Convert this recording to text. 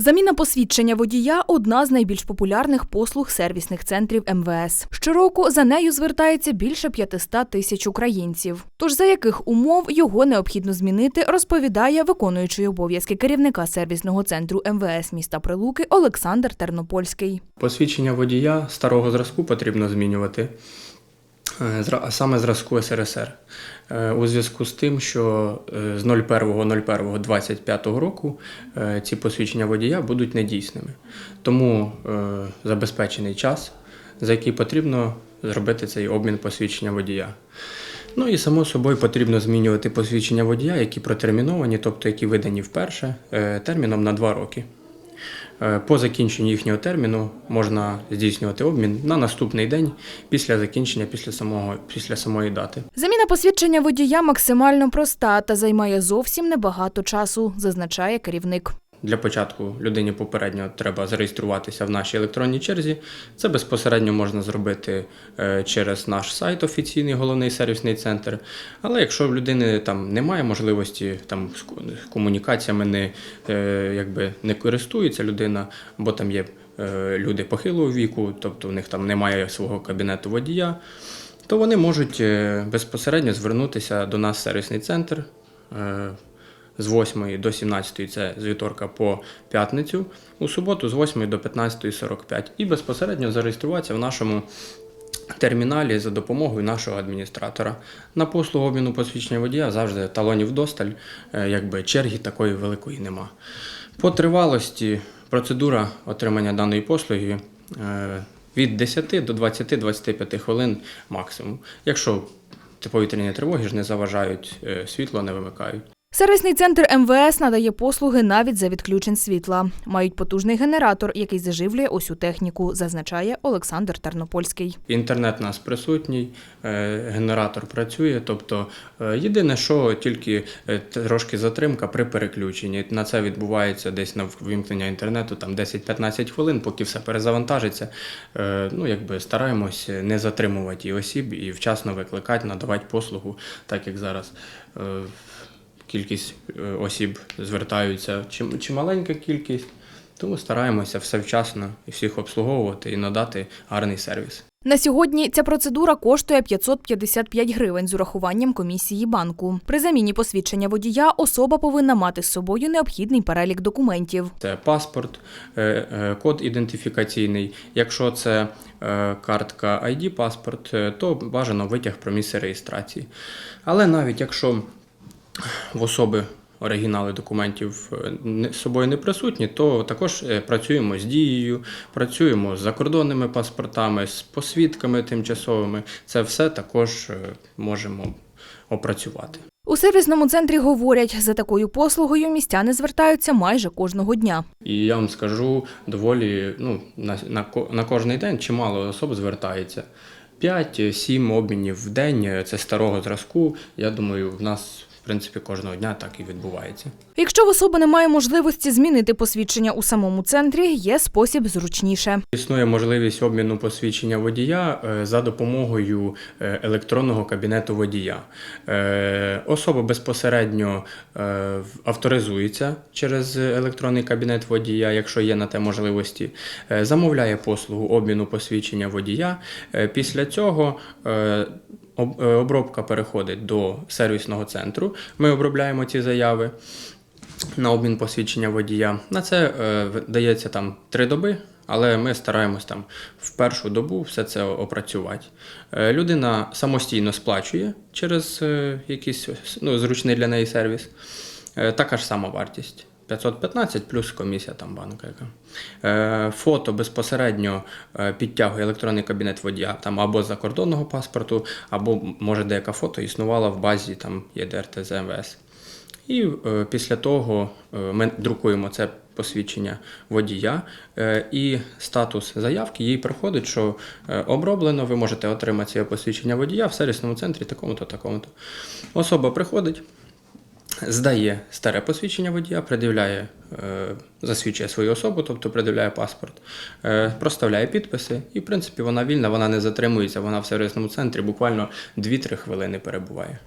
Заміна посвідчення водія одна з найбільш популярних послуг сервісних центрів МВС. Щороку за нею звертається більше 500 тисяч українців. Тож за яких умов його необхідно змінити, розповідає виконуючий обов'язки керівника сервісного центру МВС міста Прилуки Олександр Тернопольський. Посвідчення водія старого зразку потрібно змінювати, саме зразку СРСР. Е, У зв'язку з тим, що е, з 01.01.25 року е, ці посвідчення водія будуть недійсними. Тому е, забезпечений час, за який потрібно зробити цей обмін посвідчення водія. Ну і само собою потрібно змінювати посвідчення водія, які протерміновані, тобто які видані вперше, е, терміном на 2 роки. Е, По закінченню їхнього терміну можна здійснювати обмін на наступний день після закінчення, після самого після самої дати. Заміна посвідчення водія максимально проста та займає зовсім небагато часу, зазначає керівник. Для початку людині попередньо треба зареєструватися в нашій електронній черзі. Це безпосередньо можна зробити е, через наш сайт, офіційний головний сервісний центр. Але якщо в людини там немає можливості там з комунікаціями не, е, якби, не користується людина, бо там є е, люди похилого віку, тобто у них там немає свого кабінету водія, то вони можуть безпосередньо звернутися до нас в сервісний центр. З 8 до 17 це з вівторка по п'ятницю, у суботу з 8 до 15.45 і безпосередньо зареєструватися в нашому терміналі за допомогою нашого адміністратора. На послугу обміну посвідчення водія завжди талонів досталь, е, якби черги такої великої нема. По тривалості процедура отримання даної послуги е, від 10 до 20-25 хвилин максимум. Якщо повітряні тривоги ж не заважають, е, світло не вимикають. Сервісний центр МВС надає послуги навіть за відключень світла. Мають потужний генератор, який заживлює усю техніку, зазначає Олександр Тернопольський. Інтернет у нас присутній, е, генератор працює. Тобто, е, єдине, що тільки е, трошки затримка при переключенні. На це відбувається десь на вимкнення інтернету там 10-15 хвилин, поки все перезавантажиться. Ну, якби стараємось не затримувати і осіб і вчасно викликати, надавати послугу, так як зараз. Кількість е, осіб звертаються чи, чи маленька кількість, тому стараємося все вчасно і всіх обслуговувати і надати гарний сервіс. На сьогодні ця процедура коштує 555 гривень з урахуванням комісії банку. При заміні посвідчення водія особа повинна мати з собою необхідний перелік документів. Це паспорт, е, е, код ідентифікаційний. Якщо це картка ID паспорт, то бажано витяг про місце реєстрації. Але навіть якщо в особи оригінали документів е, з собою не присутні, то також е, працюємо з дією, працюємо з закордонними паспортами, з посвідками тимчасовими. Це все також е, можемо опрацювати. У сервісному центрі говорять, за такою послугою містяни звертаються майже кожного дня. І я вам скажу, доволі ну, на, на, на кожний день чимало особ звертається. 5-7 обмінів в день це старого зразку. Я думаю, в нас принципі кожного дня так і відбувається. Якщо в особи немає можливості змінити посвідчення у самому центрі, є спосіб зручніше. Існує можливість обміну посвідчення водія е, за допомогою е, електронного кабінету водія. Е, Особа безпосередньо авторизується через електронний кабінет водія, якщо є на те можливості, замовляє послугу обміну посвідчення водія. Після цього обробка переходить до сервісного центру. Ми обробляємо ці заяви на обмін посвідчення водія. На це е, дається там три доби, але ми стараємось там в першу добу все це опрацювати. Е, людина самостійно сплачує через е, якийсь ну, зручний для неї сервіс. Е, така ж сама вартість. 515 плюс комісія там банка. Яка. Е, фото безпосередньо е, підтягує електронний кабінет водія там або закордонного паспорту, або може деяка фото існувала в базі там ЄДР ТЗ МВС. І е, після того ми друкуємо це посвідчення водія, і статус заявки їй приходить, що оброблено, ви можете отримати це посвідчення водія в сервісному центрі такому-то, такому-то. Особа приходить, здає старе посвідчення водія, пред'являє, е, засвідчує свою особу, тобто придивляє паспорт, е, проставляє підписи, і в принципі вона вільна, вона не затримується, вона в сервісному центрі буквально 2-3 хвилини перебуває.